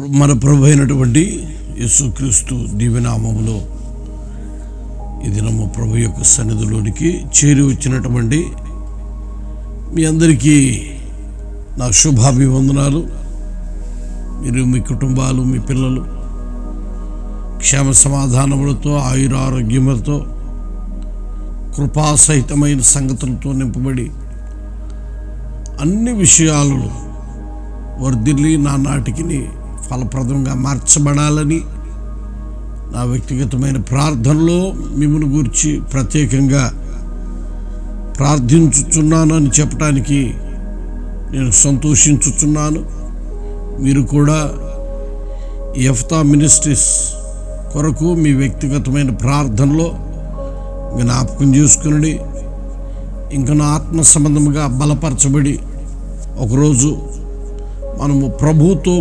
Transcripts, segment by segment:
మన ప్రభు అయినటువంటి యేసుక్రీస్తు దివ్యనామంలో ఈ దినము ప్రభు యొక్క సన్నిధిలోనికి చేరి వచ్చినటువంటి మీ అందరికీ నా శుభాభివందనాలు. మీరు మీ కుటుంబాలు మీ పిల్లలు క్షేమ సమాధానములతో ఆయుర ఆరోగ్యములతో కృపాసహితమైన సంగతులతో నింపబడి అన్ని విషయాలలో వర్ధిల్లి నా నాటికిని ఫలప్రదంగా మార్చబడాలని నా వ్యక్తిగతమైన ప్రార్థనలో మిమ్మల్ని గురించి ప్రత్యేకంగా ప్రార్థించుచున్నాను అని చెప్పడానికి నేను సంతోషించుచున్నాను. మీరు కూడా ఎఫ్తా మినిస్ట్రీస్ కొరకు మీ వ్యక్తిగతమైన ప్రార్థనలో జ్ఞాపకం చేసుకుని ఇంకా నా ఆత్మ సంబంధముగా బలపరచబడి ఒకరోజు మనము ప్రభుతో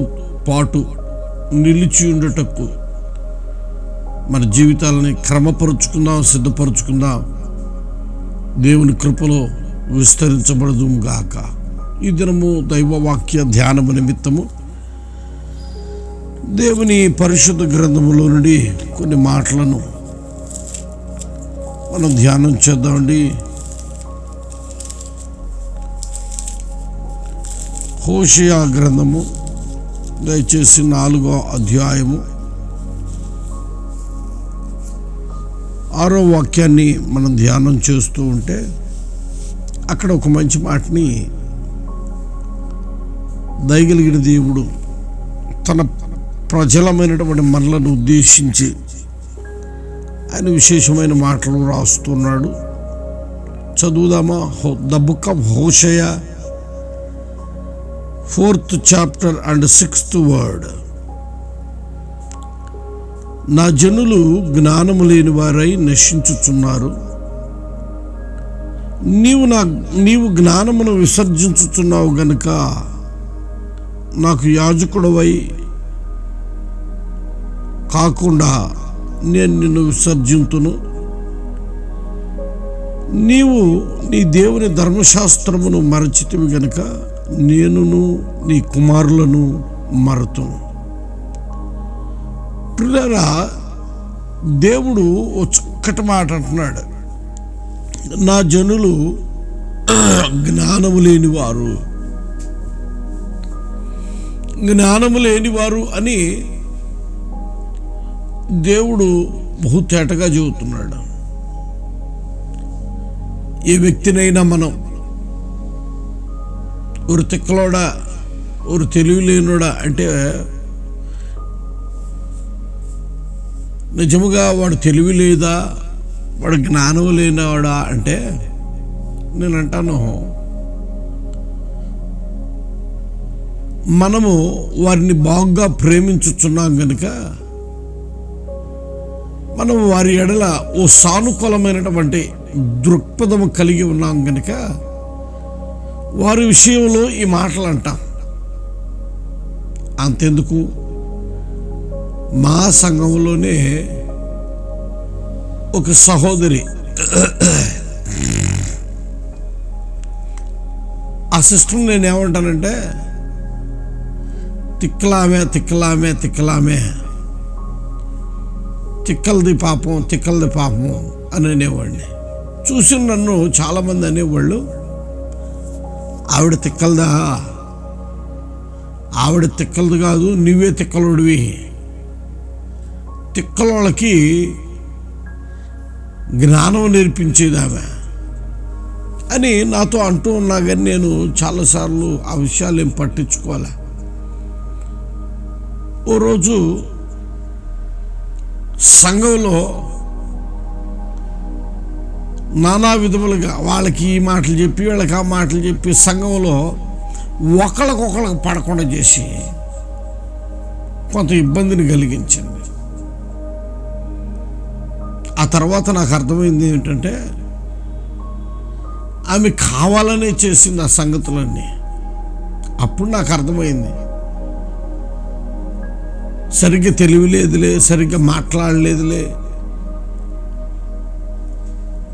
పాటు నిలిచి ఉండటకు మన జీవితాలని క్రమపరుచుకుందాం సిద్ధపరుచుకుందాం. దేవుని కృపలో విస్తరించబడదు గాక. ఈ దినము దైవవాక్య ధ్యానము నిమిత్తము దేవుని పరిశుద్ధ గ్రంథములో నుండి కొన్ని మాటలను మనం ధ్యానం చేద్దామండి హోషియా గ్రంథము దయచేసి నాలుగో అధ్యాయము ఆరో వాక్యాన్ని మనం ధ్యానం చేస్తూ ఉంటే అక్కడ ఒక మంచి మాటని దయగలిగిన దేవుడు తన ప్రజలమైనటువంటి మనలను ఉద్దేశించి ఆయన విశేషమైన మాటలు రాస్తున్నాడు. చదువుదామా? The book of Hosea fourth chapter and sixth word. నా జనులు జ్ఞానము లేని వారై నశించుచున్నారు. నీవు నా నీవు జ్ఞానమును విసర్జించుచున్నావు గనుక నాకు యాజకుడవై కాకుండా నేను నిన్ను విసర్జింతును. నీవు నీ దేవుని ధర్మశాస్త్రమును మరచితివి గనుక నేనును నీ కుమారులను మరతు పిల్లరా దేవుడు ఓ మాట అంటున్నాడు. నా జనులు జ్ఞానము లేనివారు. జ్ఞానము లేనివారు అని దేవుడు బహుతేటగా చెబుతున్నాడు. ఏ వ్యక్తినైనా మనం ఒక తిక్కలోడా ఒక తెలివిలేనుడా అంటే నిజముగా వాడు తెలివి లేదా వాడు జ్ఞానం లేనివాడా అంటే నేను అంటాను మనము వారిని బాగా ప్రేమించుచున్నాం కనుక మనం వారి ఎడల ఓ సానుకూలమైనటువంటి దృక్పథము కలిగి ఉన్నాం కనుక వారి విషయంలో ఈ మాటలు అంటాం. అంతెందుకు? మా సంఘంలోనే ఒక సహోదరి ఆ సిస్టర్ నేను ఏమంటానంటే తిక్కలామే తిక్కలామే తిక్కలామే తిక్కలది పాపం తిక్కలది పాపం అని అనేవాడిని చూసి నన్ను చాలామంది అనేవాళ్ళు. ఆవిడ తిక్కలదా? ఆవిడ తిక్కలది కాదు నువ్వే తిక్కలోడివి. తిక్కలోళ్ళకి జ్ఞానం నేర్పించేది అని నాతో అంటూ ఉన్నా కానీ నేను చాలాసార్లు ఆ విషయాలు ఏం పట్టించుకోవాలి. ఓ రోజు సంఘంలో నానా విధములుగా వాళ్ళకి ఈ మాటలు చెప్పి వీళ్ళకి ఆ మాటలు చెప్పి సంఘంలో ఒకళ్ళకొకళ్ళకి పడకుండా చేసి కొంత ఇబ్బందిని కలిగించింది. ఆ తర్వాత నాకు అర్థమైంది ఏంటంటే ఆమె కావాలనే చేసింది ఆ సంగతులన్నీ. అప్పుడు నాకు అర్థమైంది. సరిగ్గా తెలివి లేదులే సరిగ్గా మాట్లాడలేదులే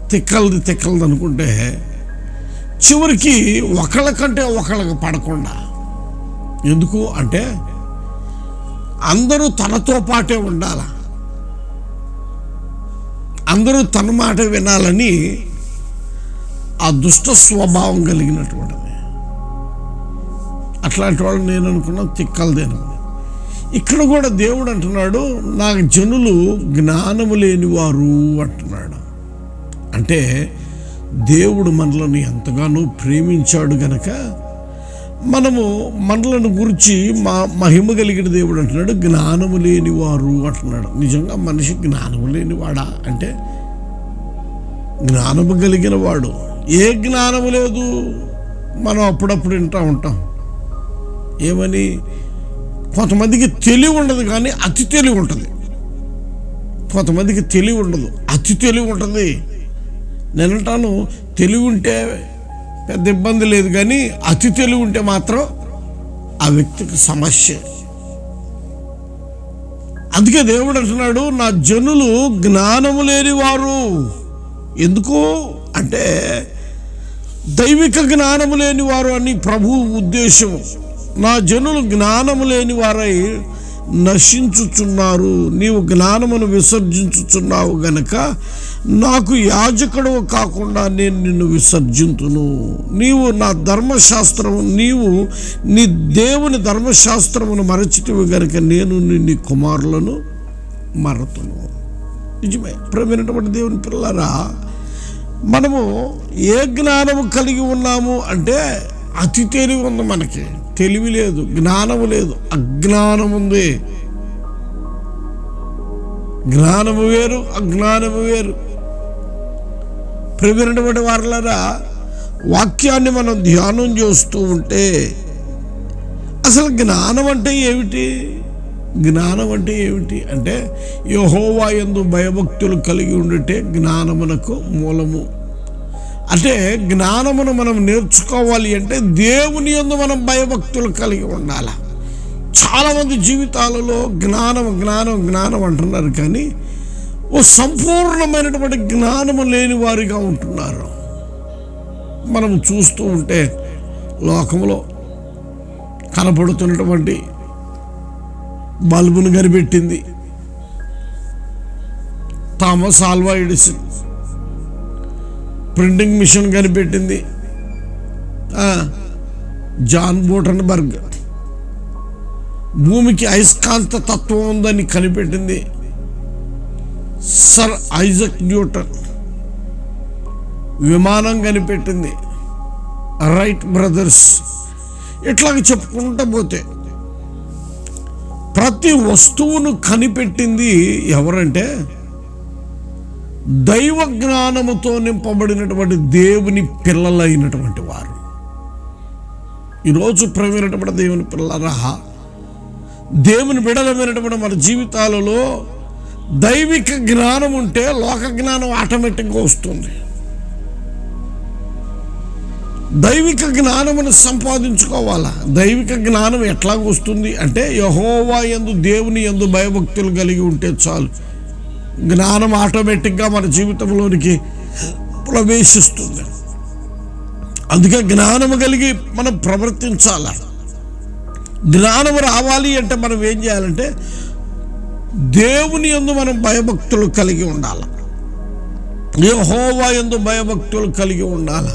తిక్కలది తిక్కలది అనుకుంటే చివరికి ఒకళ్ళకంటే ఒకళ్ళకి పడకుండా. ఎందుకు అంటే అందరూ తనతో పాటే ఉండాల. అందరూ తన మాట వినాలని ఆ దుష్ట స్వభావం కలిగినటువంటిది. అట్లాంటి వాళ్ళు నేను అనుకున్నా. తిక్కలదేను ఇక్కడ కూడా దేవుడు అంటున్నాడు నాకు జనులు జ్ఞానము లేనివారు అంటున్నాడు. అంటే దేవుడు మనలను ఎంతగానో ప్రేమించాడు గనక మనము మనలను గురించి మా మహిమ కలిగిన దేవుడు అంటున్నాడు జ్ఞానము లేనివారు అంటున్నాడు. నిజంగా మనిషి జ్ఞానము లేనివాడా? అంటే జ్ఞానము కలిగిన వాడు. ఏ జ్ఞానము లేదు? మనం అప్పుడప్పుడు వింటూ ఉంటాం. ఏమని? కొంతమందికి తెలివి ఉండదు కానీ అతి తెలివి ఉంటుంది. కొంతమందికి తెలివి ఉండదు. అతి తెలివి ఉంటుంది. నేను అంటాను తెలివి ఉంటే పెద్ద ఇబ్బంది లేదు కానీ అతి తెలివి ఉంటే మాత్రం ఆ వ్యక్తికి సమస్య. అందుకే దేవుడు అంటున్నాడు నా జనులు జ్ఞానము లేనివారు. ఎందుకు? అంటే దైవిక జ్ఞానము లేనివారు అని ప్రభు ఉద్దేశం నా జనులు జ్ఞానము లేని వారై నశించుచున్నారు. నీవు జ్ఞానమును విసర్జించుచున్నావు గనక నాకు యాజకుడు కాకుండా నేను నిన్ను విసర్జింతును. నీవు నా ధర్మశాస్త్రము నీవు నీ దేవుని ధర్మశాస్త్రమును మరచితివి గనక నేను నీ కుమారులను మరతును. నిజమే ప్రవీణటువంటి దేవుని పిల్లరా మనము ఏ జ్ఞానము కలిగి ఉన్నాము అంటే అతి తెలివి ఉంది మనకి. తెలివి లేదు జ్ఞానము లేదు అజ్ఞానం ఉంది. జ్ఞానము వేరు అజ్ఞానము వేరు. ప్రవీణటువంటి వారులరా వాక్యాన్ని మనం ధ్యానం చేస్తూ ఉంటే అసలు జ్ఞానం అంటే ఏమిటి? జ్ఞానం అంటే ఏమిటి? అంటే యహోవా ఎందు భయభక్తులు కలిగి ఉండటే జ్ఞానమునకు మూలము. అంటే జ్ఞానమును మనం నేర్చుకోవాలి అంటే దేవుని ఎందు మనం భయభక్తులు కలిగి ఉండాలి. చాలామంది జీవితాలలో జ్ఞానం జ్ఞానం జ్ఞానం అంటున్నారు కానీ ఓ సంపూర్ణమైనటువంటి జ్ఞానము లేని వారిగా ఉంటున్నారు. మనం చూస్తూ ఉంటే లోకంలో కనపడుతున్నటువంటి బల్బును కనిపెట్టింది. Thomas Alva Edison. Printing machine కనిపెట్టింది. John Gutenberg. భూమికి అయస్కాంత తత్వం ఉందని కనిపెట్టింది. Sir Isaac Newton. విమానం కనిపెట్టింది. Wright brothers. ఇట్లాగ చెప్పుకుంటా పోతే ప్రతి వస్తువును కనిపెట్టింది ఎవరంటే దైవ జ్ఞానముతో నింపబడినటువంటి దేవుని పిల్లలైనటువంటి వారు. ఈరోజు ప్రవీణటువంటి దేవుని పిల్లరహ దేవుని బిడలమైనటువంటి మన జీవితాలలో దైవిక జ్ఞానం ఉంటే లోక జ్ఞానం ఆటోమేటిక్గా వస్తుంది. దైవిక జ్ఞానమును సంపాదించుకోవాలా? దైవిక జ్ఞానం ఎట్లా వస్తుంది అంటే యహోవా ఎందు దేవుని ఎందు భయభక్తులు కలిగి ఉంటే చాలు. జ్ఞానం ఆటోమేటిక్గా మన జీవితంలోనికి ప్రవేశిస్తుంది. అందుకే జ్ఞానము కలిగి మనం ప్రవర్తించాల? జ్ఞానం రావాలి అంటే మనం ఏం చేయాలంటే దేవుని ఎందు మనం భయభక్తులు కలిగి ఉండాలి? యహోవా ఎందు భయభక్తులు కలిగి ఉండాలి?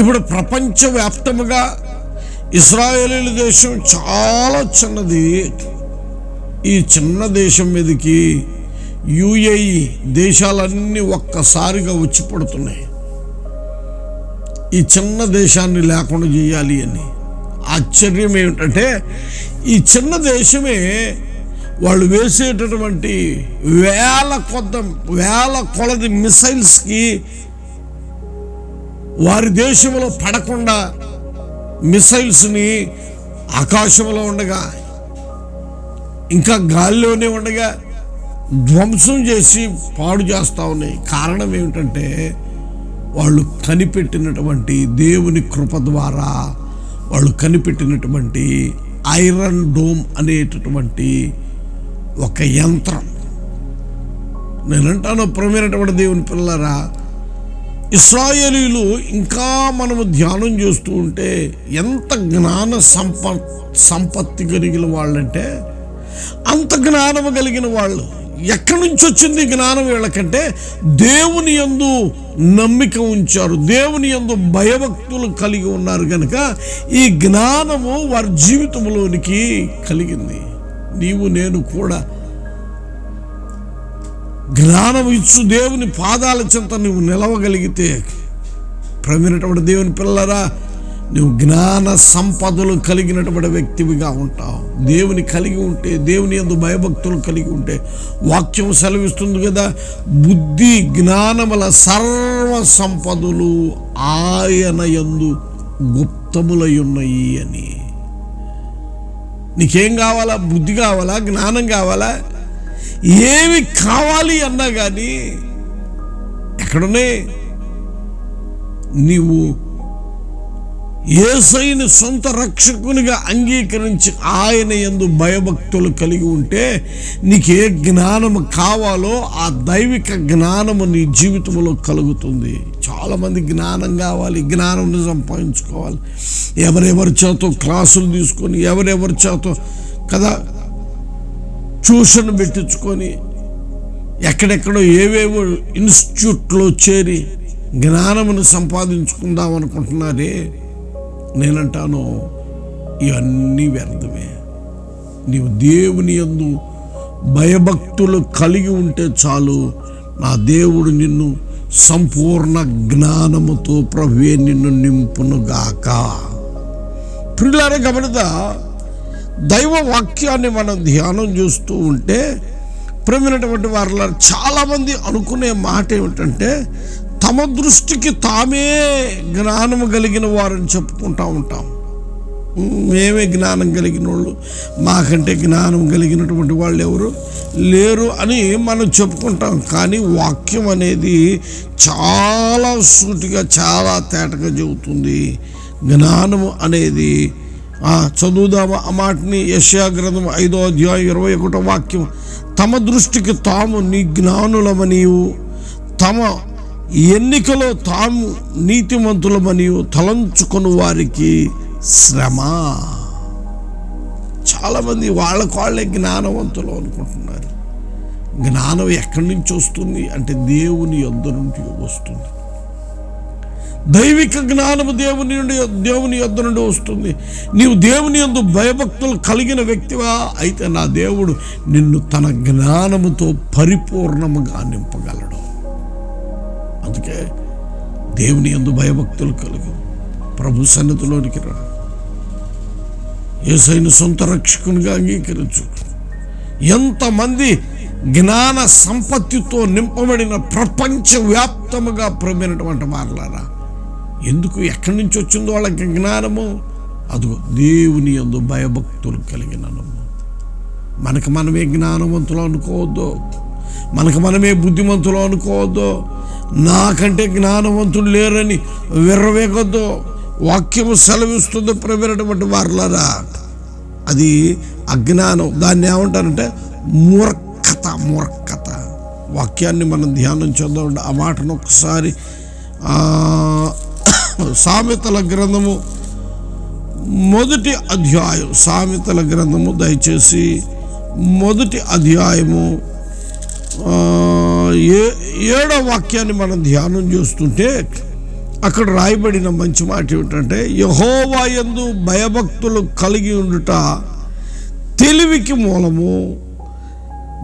ఇప్పుడు ప్రపంచవ్యాప్తముగా ఇస్రాయేలీ దేశం చాలా చిన్నది. ఈ చిన్న దేశం మీదకి యుఏఈ దేశాలన్నీ ఒక్కసారిగా వచ్చి పడుతున్నాయి. ఈ చిన్న దేశాన్ని లేకుండా చేయాలి అని. ఆశ్చర్యం ఏమిటంటే ఈ చిన్న దేశమే వాళ్ళు వేసేటటువంటి వేల కొద్ద వేల కొలది మిసైల్స్కి వారి దేశంలో పడకుండా మిసైల్స్ని ఆకాశంలో ఉండగా ఇంకా గాలిలోనే ఉండగా ధ్వంసం చేసి పాడు చేస్తూ ఉన్నాయి. కారణం ఏమిటంటే వాళ్ళు కనిపెట్టినటువంటి దేవుని కృప ద్వారా వాళ్ళు కనిపెట్టినటువంటి ఐరన్ డోమ్ అనేటటువంటి ఒక యంత్రం. నేనంటాను ప్రమైనటువంటి దేవుని పిల్లరా ఇస్రాయేలీలు ఇంకా మనము ధ్యానం చేస్తూ ఉంటే ఎంత జ్ఞాన సంప సంపత్తి కలిగిన వాళ్ళంటే అంత జ్ఞానము కలిగిన వాళ్ళు. ఎక్కడి నుంచి వచ్చింది జ్ఞానం వీళ్ళకంటే? దేవుని యందు నమ్మిక ఉంచారు. దేవుని యందు భయభక్తులు కలిగి ఉన్నారు కనుక ఈ జ్ఞానము వారి జీవితంలోనికి కలిగింది. నీవు నేను కూడా. జ్ఞానం ఇచ్చు దేవుని పాదాల చెంత నువ్వు నిలవగలిగితే. ప్రమినటువంటి దేవుని పిల్లరా నువ్వు జ్ఞాన సంపదలు కలిగినటువంటి వ్యక్తివిగా ఉంటావు. దేవుని కలిగి ఉంటే దేవుని ఎందు భయభక్తులు కలిగి ఉంటే వాక్యం సెలవిస్తుంది కదా. బుద్ధి జ్ఞానముల సర్వ సంపదలు ఆయన యందు గుప్తములై ఉన్నాయి అని. నీకేం కావాలా? బుద్ధి కావాలా? జ్ఞానం కావాలా? ఏమి కావాలి అన్నా కానీ ఎక్కడున్నాయి? నీవు ఏసైని సొంత రక్షకునిగా అంగీకరించి ఆయన ఎందు భయభక్తులు కలిగి ఉంటే నీకు ఏ జ్ఞానము కావాలో ఆ దైవిక జ్ఞానము నీ జీవితంలో కలుగుతుంది. చాలామంది జ్ఞానం కావాలి జ్ఞానం సంపాదించుకోవాలి ఎవరెవరి చేతో క్లాసులు తీసుకొని ఎవరెవరి చేతో కదా ట్యూషన్ పెట్టించుకొని ఎక్కడెక్కడో ఏవేవో ఇన్స్టిట్యూట్లో చేరి జ్ఞానమును సంపాదించుకుందాం అనుకుంటున్నారే? నేనంటాను ఇవన్నీ వ్యర్థమే. నీవు దేవుని యందు భయభక్తులు కలిగి ఉంటే చాలు నా దేవుడు నిన్ను సంపూర్ణ జ్ఞానముతో ప్రభువే నిన్ను నింపునుగాక. పిల్లల గమనిదా దైవ వాక్యాన్ని మనం ధ్యానం చేస్తూ ఉంటే ప్రమినటువంటి వారిలో చాలామంది అనుకునే మాట ఏమిటంటే తమ దృష్టికి తామే జ్ఞానం కలిగిన వారని చెప్పుకుంటా ఉంటాం. మేమే జ్ఞానం కలిగిన వాళ్ళు మాకంటే జ్ఞానం కలిగినటువంటి వాళ్ళు ఎవరు లేరు అని మనం చెప్పుకుంటాం. కానీ వాక్యం అనేది చాలా సూటిగా చాలా తేటగా చెబుతుంది. జ్ఞానము అనేది చదువుదామా ఆ మాటని యశాగ్రంథం ఐదో అధ్యాయం ఇరవై ఒకటో వాక్యం. తమ దృష్టికి తాము నీ జ్ఞానులమనియు తమ ఎన్నికలో తాము నీతిమంతులమని తలంచుకుని వారికి శ్రమ. చాలామంది వాళ్ళకు వాళ్ళే జ్ఞానవంతులు అనుకుంటున్నారు. జ్ఞానం ఎక్కడి నుంచి వస్తుంది? అంటే దేవుని యొద్ద నుండి వస్తుంది. దైవిక జ్ఞానము దేవుని నుండి దేవుని యొద్ద నుండి వస్తుంది. నీవు దేవుని యందు భయభక్తులు కలిగిన వ్యక్తివా? అయితే నా దేవుడు నిన్ను తన జ్ఞానముతో పరిపూర్ణముగా నింపగలడు. అందుకే దేవుని యందు భయభక్తులు కలుగు. ప్రభు సన్నిధిలోనికి రా. ఏసైన సొంత రక్షకునిగా అంగీకరించు. ఎంతమంది జ్ఞాన సంపత్తితో నింపబడిన ప్రపంచవ్యాప్తముగా ప్రమైనటువంటి మారలారా ఎందుకు ఎక్కడి నుంచి వచ్చిందో వాళ్ళకి జ్ఞానము? అదిగో దేవుని యందు భయభక్తులు కలిగిన మనకు మనమే జ్ఞానవంతులు అనుకోవద్దు. మనకు మనమే బుద్ధిమంతులు అనుకోవద్దు. నాకంటే జ్ఞానవంతుడు లేరని విర్రవేగంతో వాక్యము సెలవిస్తుంది ప్రవేరటువంటి వారులరా. అది అజ్ఞానం. దాన్ని ఏమంటారంటే మూర్ఖత మూర్ఖత. వాక్యాన్ని మనం ధ్యానం చేద్దాం ఆ మాటను ఒకసారి సామెతల గ్రంథము మొదటి అధ్యాయం. సామెతల గ్రంథము దయచేసి మొదటి అధ్యాయము ఆ, ఏ ఏడో వాక్యాన్ని మనం ధ్యానం చేస్తుంటే అక్కడ రాయబడిన మంచి మాట ఏమిటంటే యహోవా యందు భయభక్తులు కలిగి ఉండుట తెలివికి మూలము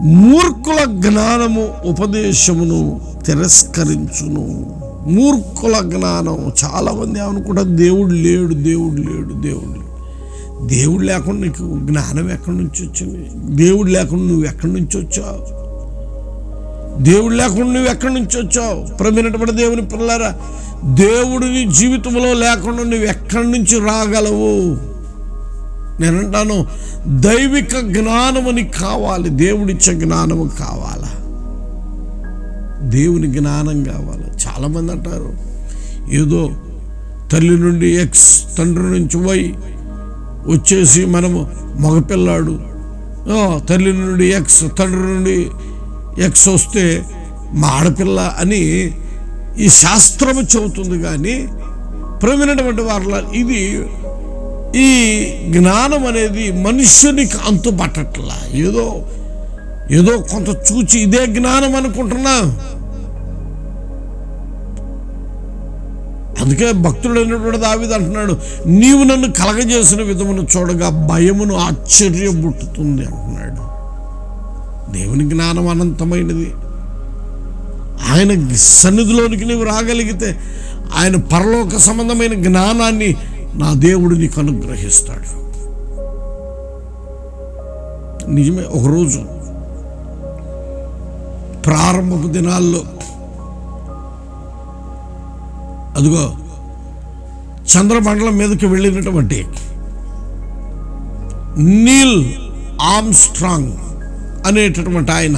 మూర్ఖుల జ్ఞానము ఉపదేశమును తిరస్కరించును. మూర్ఖుల జ్ఞానం చాలామంది అనుకుంటా దేవుడు లేడు దేవుడు లేడు దేవుడు లేడు. దేవుడు లేకుండా నీకు జ్ఞానం ఎక్కడి నుంచి వచ్చింది? దేవుడు లేకుండా నువ్వు ఎక్కడి నుంచి వచ్చావు? దేవుడు లేకుండా నువ్వు ఎక్కడి నుంచి వచ్చావు? ప్రమినటువంటి దేవుని పిల్లరా దేవుడిని జీవితంలో లేకుండా నువ్వు ఎక్కడి నుంచి రాగలవు? నేనంటాను దైవిక జ్ఞానము నీకు కావాలి దేవుడిచ్చే జ్ఞానము కావాలా? దేవుని జ్ఞానం కావాలి. చాలామంది అంటారు ఏదో తల్లి నుండి ఎక్స్ తండ్రి నుంచి వై వచ్చేసి మనము మగపిల్లాడు. తల్లి నుండి ఎక్స్ తండ్రి నుండి ఎక్స్ వస్తే మా ఆడపిల్ల అని ఈ శాస్త్రము చెబుతుంది కానీ ప్రవీణటువంటి వారిలా ఇది ఈ జ్ఞానం అనేది మనుష్యునికి అంతు పట్టట్లా ఏదో ఏదో కొంత చూచి ఇదే జ్ఞానం అనుకుంటున్నా. అందుకే భక్తుడైనటువంటి దావిది అంటున్నాడు నీవు నన్ను కలగజేసిన విధమును చూడగా భయమును ఆశ్చర్యబుట్టుతుంది అంటున్నాడు. దేవుని జ్ఞానం అనంతమైనది. ఆయన సన్నిధిలోనికి నువ్వు రాగలిగితే ఆయన పరలోక సంబంధమైన జ్ఞానాన్ని నా దేవుడు నీకు అనుగ్రహిస్తాడు. నిజమే ఒకరోజు ప్రారంభపు దినాల్లో అదిగో చంద్రమండలం మీదకి వెళ్ళినటువంటి నీల్ ఆమ్స్ట్రాంగ్ అనేటటువంటి ఆయన.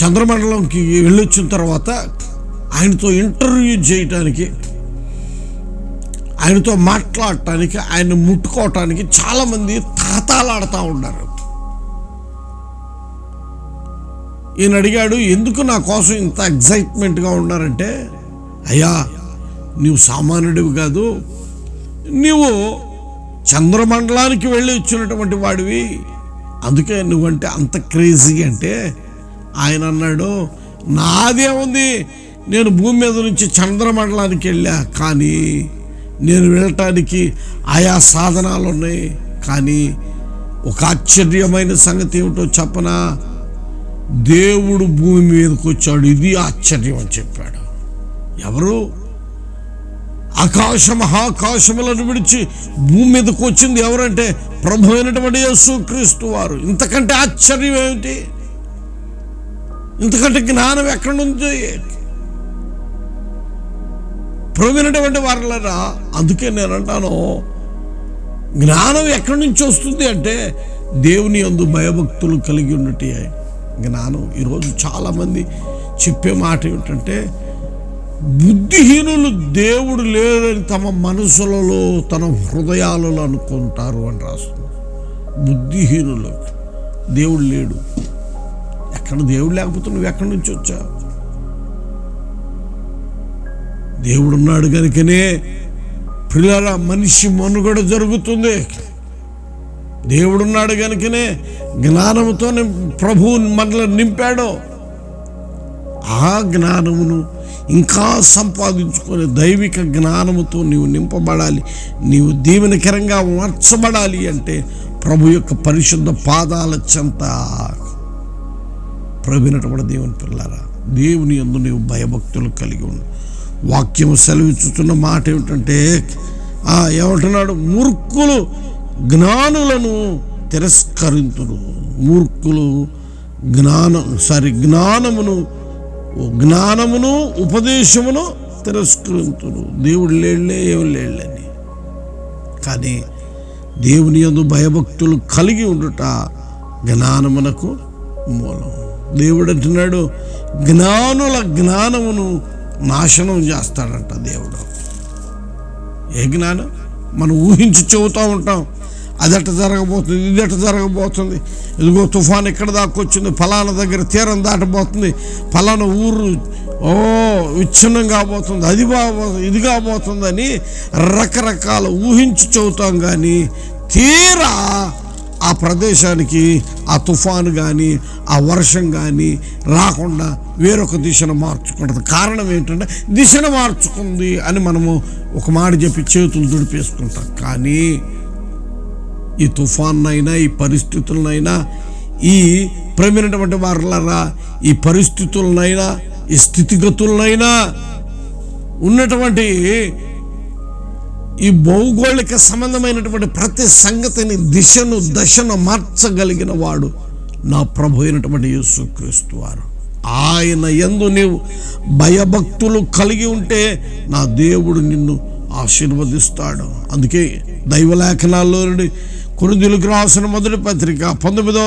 చంద్రమండలంకి వెళ్ళొచ్చిన తర్వాత ఆయనతో ఇంటర్వ్యూ చేయటానికి ఆయనతో మాట్లాడటానికి ఆయన ముట్టుకోవటానికి చాలామంది తాతాలాడుతూ ఉన్నారు. ఈయన అడిగాడు ఎందుకు నా కోసం ఇంత ఎగ్జైట్మెంట్గా ఉన్నారంటే అయ్యా నీవు సామాన్యుడివి కాదు నీవు చంద్రమండలానికి వెళ్ళి వచ్చినటువంటి వాడివి. అందుకే నువ్వంటే అంత క్రేజీ అంటే ఆయన అన్నాడు నాదేముంది నేను భూమి మీద నుంచి చంద్రమండలానికి వెళ్ళా కానీ నేను వెళ్ళటానికి ఆయా సాధనాలు ఉన్నాయి కానీ ఒక ఆశ్చర్యమైన సంగతి ఏమిటో చెప్పనా? దేవుడు భూమి మీదకి వచ్చాడు ఇది ఆశ్చర్యం అని చెప్పాడు. ఎవరు? ఆకాశ మహాకాశములను విడిచి భూమి మీదకు వచ్చింది ఎవరంటే ప్రభు అయినటువంటి యేసు క్రీస్తు వారు. ఇంతకంటే ఆశ్చర్యం ఏమిటి? ఇంతకంటే జ్ఞానం ఎక్కడి నుంచి ప్రవీణటువంటి వారులరా అందుకే నేను అంటాను జ్ఞానం ఎక్కడి నుంచి వస్తుంది అంటే దేవుని అందు భయభక్తులు కలిగి ఉన్నట్టే జ్ఞానం. ఈరోజు చాలామంది చెప్పే మాట ఏమిటంటే బుద్ధిహీనులు దేవుడు లేడని తమ మనసులలో తన హృదయాలలో అనుకుంటారు అని రాస్తుంది బుద్ధిహీనులు దేవుడు లేడు. ఎక్కడ దేవుడు లేకపోతే నువ్వు ఎక్కడి నుంచి దేవుడు దేవుడున్నాడు కనుకనే పిల్లల మనిషి మనుగడ జరుగుతుంది. దేవుడున్నాడు కనుకనే జ్ఞానంతో ప్రభువు మనల్ని నింపాడు. ఆ జ్ఞానమును ఇంకా సంపాదించుకొని దైవిక జ్ఞానముతో నీవు నింపబడాలి. నీవు దీవెనకరంగా మార్చబడాలి అంటే ప్రభు యొక్క పరిశుద్ధ పాదాల చెంత. ప్రభునటువంటి దేవుని పిల్లారా దేవుని యందు నీవు భయభక్తులు కలిగి ఉండు. వాక్యం సెలవిచ్చుతున్న మాట ఏమిటంటే ఆ ఏమంటున్నాడు మూర్ఖులు జ్ఞానులను తిరస్కరింతురు. మూర్ఖులు జ్ఞానం సారీ జ్ఞానమును జ్ఞానమును ఉపదేశమును తిరస్కరింతురు దేవుడు లేళ్ళే ఏమి లేళ్ళని కానీ దేవుని యందు భయభక్తులు కలిగి ఉండుట జ్ఞానమునకు మూలం. దేవుడు అంటున్నాడు జ్ఞానుల జ్ఞానమును నాశనం చేస్తాడంట దేవుడు. ఏ జ్ఞానం? మనం ఊహించి చెబుతూ ఉంటాం. అదట జరగబోతుంది ఇదట జరగబోతుంది? ఇదిగో తుఫాన్ ఇక్కడ దాకా వచ్చింది ఫలానా దగ్గర తీరం దాటబోతుంది ఫలానా ఊరు ఓ విచ్ఛిన్నం కాబోతుంది అది కాబోతుంది ఇది కాబోతుందని రకరకాల ఊహించి చెబుతాం కానీ తీరా ఆ ప్రదేశానికి ఆ తుఫాను కానీ ఆ వర్షం కానీ రాకుండా వేరొక దిశను మార్చుకుంటుంది. కారణం ఏంటంటే దిశను మార్చుకుంది అని మనము ఒక మాట చెప్పి చేతులు దుడిపేసుకుంటాం. కానీ ఈ తుఫాన్నైనా ఈ పరిస్థితులనైనా ఈ ప్రమినటువంటి వారులరా ఈ పరిస్థితులనైనా ఈ స్థితిగతులనైనా ఉన్నటువంటి ఈ భౌగోళిక సంబంధమైనటువంటి ప్రతి సంగతిని దిశను దశను మార్చగలిగిన వాడు నా ప్రభు అయినటువంటి యేసుక్రీస్తు వారు. ఆయన ఎందు నీవు భయభక్తులు కలిగి ఉంటే నా దేవుడు నిన్ను ఆశీర్వదిస్తాడు. అందుకే దైవలేఖనాల్లో నుండి కొరిందులకు రాసిన మొదటి పత్రిక పంతొమ్మిదవ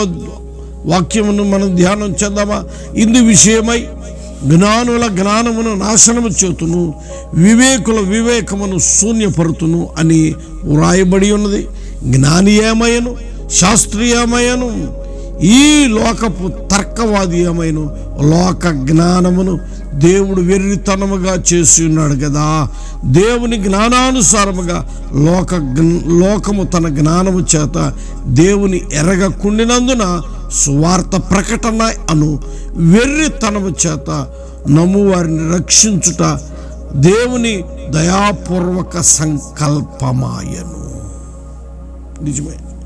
వాక్యమును మనం ధ్యానం చేద్దామా? ఇందు విషయమై జ్ఞానుల జ్ఞానమును నాశనము చేతును వివేకుల వివేకమును శూన్యపరుతును అని వ్రాయబడి ఉన్నది. జ్ఞానీయమయను శాస్త్రీయమయను ఈ లోకపు తర్కవాదీయమైన లోక జ్ఞానమును దేవుడు వెర్రితనముగా చేసి ఉన్నాడు కదా. దేవుని జ్ఞానానుసారముగా లోక లోకము తన జ్ఞానము చేత దేవుని ఎరగకుండినందున సువార్త ప్రకటన అను వెర్రితనము చేత నమ్మువారిని రక్షించుట దేవుని దయాపూర్వక సంకల్పమాయను. నిజమే.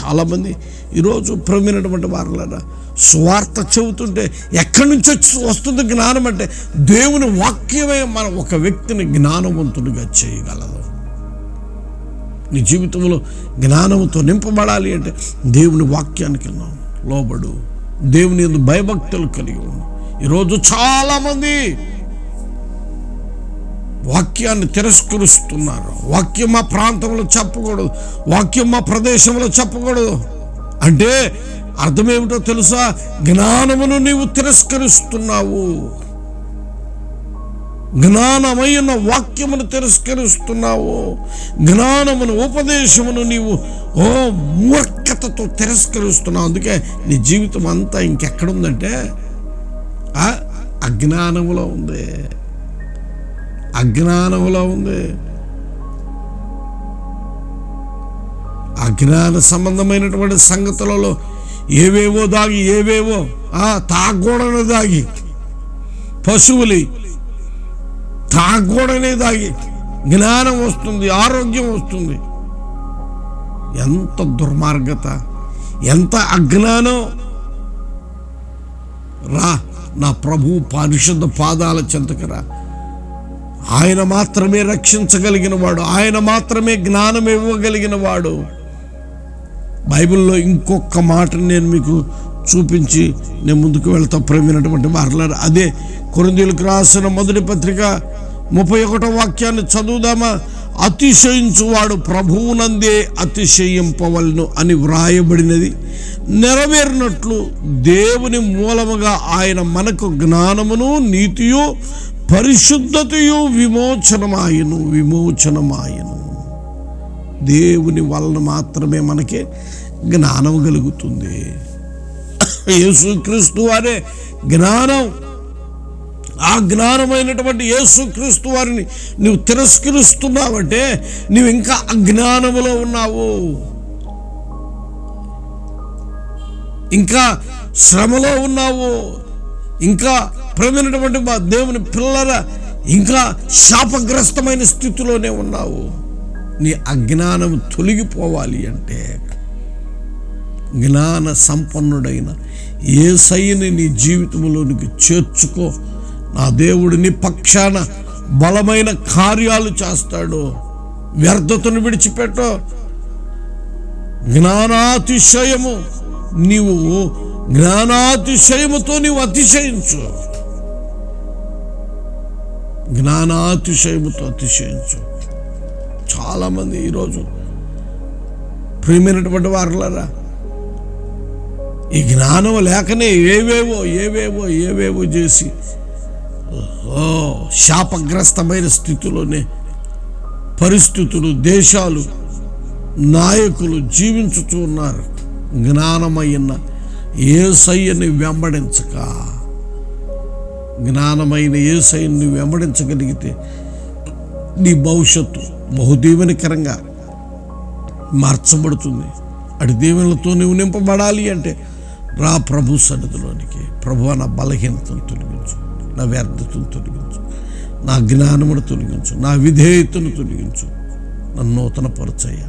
చాలామంది ఈరోజు ప్రమినటువంటి వారులరా స్వార్థ చెబుతుంటే ఎక్కడి నుంచి వచ్చి వస్తుంది జ్ఞానం అంటే దేవుని వాక్యమే మన ఒక వ్యక్తిని జ్ఞానవంతుడిగా చేయగలదు. నీ జీవితంలో జ్ఞానంతో నింపబడాలి అంటే దేవుని వాక్యానికి లోబడు. దేవుని భయభక్తులు కలిగి ఉండు. ఈరోజు చాలామంది వాక్యాన్ని తిరస్కరిస్తున్నారు. వాక్యం మా ప్రాంతంలో చెప్పకూడదు. వాక్యం మా ప్రదేశంలో చెప్పకూడదు. అంటే అర్థమేమిటో తెలుసా? జ్ఞానమును నీవు తిరస్కరిస్తున్నావు. జ్ఞానమైన వాక్యమును తిరస్కరిస్తున్నావు. జ్ఞానమును ఉపదేశమును నీవు ఓ మూర్ఖతతో తిరస్కరిస్తున్నావు. అందుకే నీ జీవితం అంతా ఇంకెక్కడుందంటే ఆ అజ్ఞానములో ఉంది. అజ్ఞానంలో ఉంది. అజ్ఞాన సంబంధమైనటువంటి సంగతులలో ఏవేవో దాగి ఏవేవో ఆ తాగకూడని దాగి పశువులి తాగూడనే దాగి జ్ఞానం వస్తుంది ఆరోగ్యం వస్తుంది. ఎంత దుర్మార్గత ఎంత అజ్ఞానం. రా నా ప్రభు పరిశుద్ధ పాదాల చెంతకు రా. ఆయన మాత్రమే రక్షించగలిగిన వాడు ఆయన మాత్రమే జ్ఞానం ఇవ్వగలిగిన వాడు బైబిల్లో ఇంకొక మాటను నేను మీకు చూపించి నేను ముందుకు వెళ్తా. ప్రేమైనటువంటి మాట్లాడు అదే కొరందీలకు రాసిన మొదటి పత్రిక ముప్పై ఒకటో వాక్యాన్ని చదువుదామా? అతిశయించువాడు ప్రభువునందే అతిశయింపవలను అని వ్రాయబడినది. నెరవేరినట్లు దేవుని మూలముగా ఆయన మనకు జ్ఞానమును నీతియు పరిశుద్ధతయు విమోచనమాయను విమోచనమాయను. దేవుని వలన మాత్రమే మనకి జ్ఞానం కలుగుతుంది. యేసుక్రీస్తు వారే జ్ఞానం. ఆ జ్ఞానమైనటువంటి యేసుక్రీస్తు వారిని నువ్వు తిరస్కరిస్తున్నావంటే నువ్వు ఇంకా అజ్ఞానములో ఉన్నావు. ఇంకా శ్రమలో ఉన్నావు. ఇంకా ప్రేమైనటువంటి మా దేవుని పిల్లల ఇంకా శాపగ్రస్తమైన స్థితిలోనే ఉన్నావు. నీ అజ్ఞానం తొలగిపోవాలి అంటే జ్ఞాన సంపన్నుడైన ఏ సైని నీ జీవితంలోనికి చేర్చుకో. నా దేవుడు నీ పక్షాన బలమైన కార్యాలు చేస్తాడు. వ్యర్థతను విడిచిపెట్టు. జ్ఞానాతిశయము నీవు జ్ఞానాతిశయముతో నీవు అతిశయించు. జ్ఞానాతిశయముతో అతిశయించు. చాలామంది ఈరోజు ప్రియమైనటువంటి వారులరా ఈ జ్ఞానం లేకనే ఏవేవో ఏవేవో ఏవేవో చేసి ఓ శాపగ్రస్తమైన స్థితిలోనే పరిస్థితులు దేశాలు నాయకులు జీవించుతూ ఉన్నారు. జ్ఞానమైన ఏ సయ్యని వెంబడించక. జ్ఞానమైన ఏ సయ్యని వెంబడించగలిగితే నీ భవిష్యత్తు బహుదీవనికరంగా మార్చబడుతుంది. అటు దీవెనలతో నువ్వు నింపబడాలి అంటే రా ప్రభు సన్నిధిలోనికి. ప్రభు నా బలహీనతను తొలగించు నా వ్యర్థతను తొలగించు నా జ్ఞానమును తొలగించు నా విధేయతను తొలగించు. నన్ను నూతన పరిచయ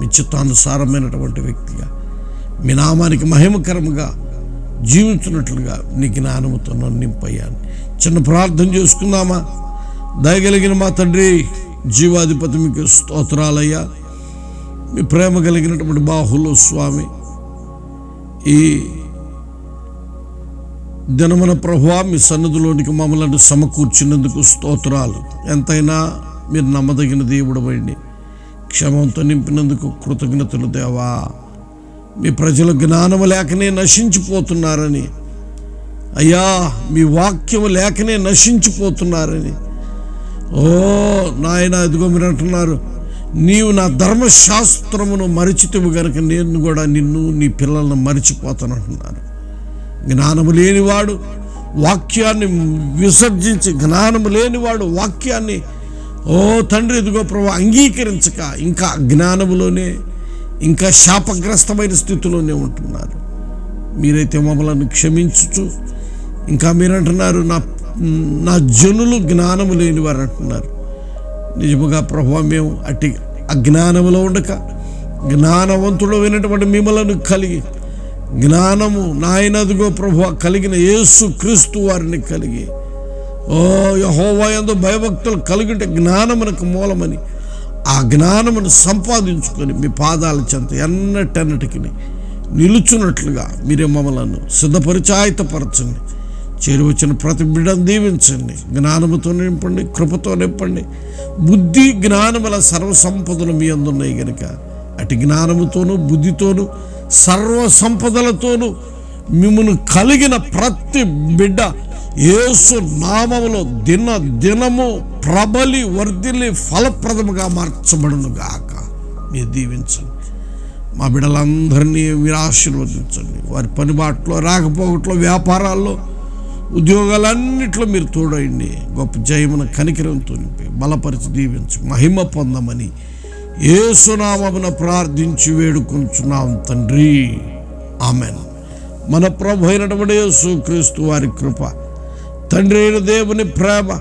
మీ చిత్తానుసారమైనటువంటి వ్యక్తిగా మీ నామానికి మహిమకరముగా జీవించినట్లుగా నీ జ్ఞానముతో నన్ను నింపయ్యాను చిన్న ప్రార్థన చేసుకుందామా? దయగలిగిన మా తండ్రి జీవాధిపతి మీకు స్తోత్రాలయ్యా. మీ ప్రేమ కలిగినటువంటి బాహులు స్వామి ఈ దినమున ప్రభు మీ సన్నిధిలోనికి మమ్మల్ని సమకూర్చినందుకు స్తోత్రాలు. ఎంతైనా మీరు నమ్మదగిన దేవుడు క్షమంతో నింపినందుకు కృతజ్ఞతలు దేవా. మీ ప్రజలు జ్ఞానము లేకనే నశించిపోతున్నారని. అయ్యా మీ వాక్యము లేకనే నశించిపోతున్నారని. ఓ నాయన ఇదిగో మీరు అంటున్నారు నీవు నా ధర్మశాస్త్రమును మరిచితివు గనుక నేను కూడా నిన్ను నీ పిల్లలను మరిచిపోతానంటున్నాను జ్ఞానము లేనివాడు వాక్యాన్ని విసర్జించి జ్ఞానము లేనివాడు వాక్యాన్ని ఓ తండ్రి ఇదిగో ప్రభు అంగీకరించక ఇంకా జ్ఞానములోనే ఇంకా శాపగ్రస్తమైన స్థితిలోనే ఉంటున్నారు. మీరైతే మమ్మల్ని క్షమించుచు ఇంకా మీరంటున్నారు నా నా జనులు జ్ఞానము లేనివారు అంటున్నారు. నిజముగా ప్రభావ మేము అట్టి అజ్ఞానములో ఉండక జ్ఞానవంతుడు వినటువంటి మిమ్మలను కలిగి జ్ఞానము నాయనదిగో ప్రభు కలిగిన యేసు క్రీస్తు వారిని కలిగి ఓ యహోవా ఎందు భయభక్తులు కలిగింటే జ్ఞానమునకు మూలమని ఆ జ్ఞానమును సంపాదించుకొని మీ పాదాల చెంత ఎన్నటెన్నటికి నిలుచున్నట్లుగా మీరే మమ్మలను సిద్ధపరిచాయితపరచండి. చేరువచ్చిన ప్రతి బిడ్డను దీవించండి. జ్ఞానముతో నింపండి కృపతో నింపండి. బుద్ధి జ్ఞానముల సర్వసంపదలు మీ అందున్నాయి గనుక అటు జ్ఞానముతోనూ బుద్ధితోనూ సర్వ సంపదలతోనూ మిమ్మల్ని కలిగిన ప్రతి బిడ్డ యేసు నామములో దిన దినము ప్రబలి వర్ధిల్లి ఫలప్రదముగా మార్చబడును గాక. మీరు దీవించండి. మా బిడ్డలందరినీ మీరు ఆశీర్వదించండి. వారి పనిబాట్లో రాకపోకట్లో వ్యాపారాల్లో ఉద్యోగాలన్నిట్లో మీరు తోడయండి. గొప్ప జయమున కనికరంతో నింపి బలపరిచి దీవించి మహిమ పొందమని ఏసునామమున ప్రార్థించి వేడుకొంచున్నాం తండ్రి. ఆమెను. మన ప్రభు అయినటువంటి యేసుక్రీస్తు వారి కృప తండ్రి అయిన దేవుని ప్రేమ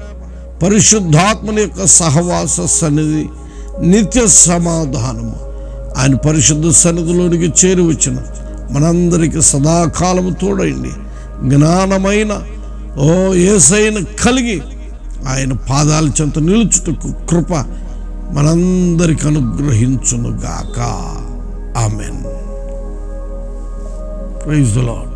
పరిశుద్ధాత్మని యొక్క సహవాస సన్నిధి నిత్య సమాధానము. ఆయన పరిశుద్ధ సన్నిధిలోనికి చేరి వచ్చిన మనందరికి సదాకాలము తోడండి. జ్ఞానమైన ఓ ఏసైన కలిగి ఆయన పాదాల చెంత నిలుచుటకు కృప మనందరికి అనుగ్రహించునుగాక. ఆమెన్. Praise the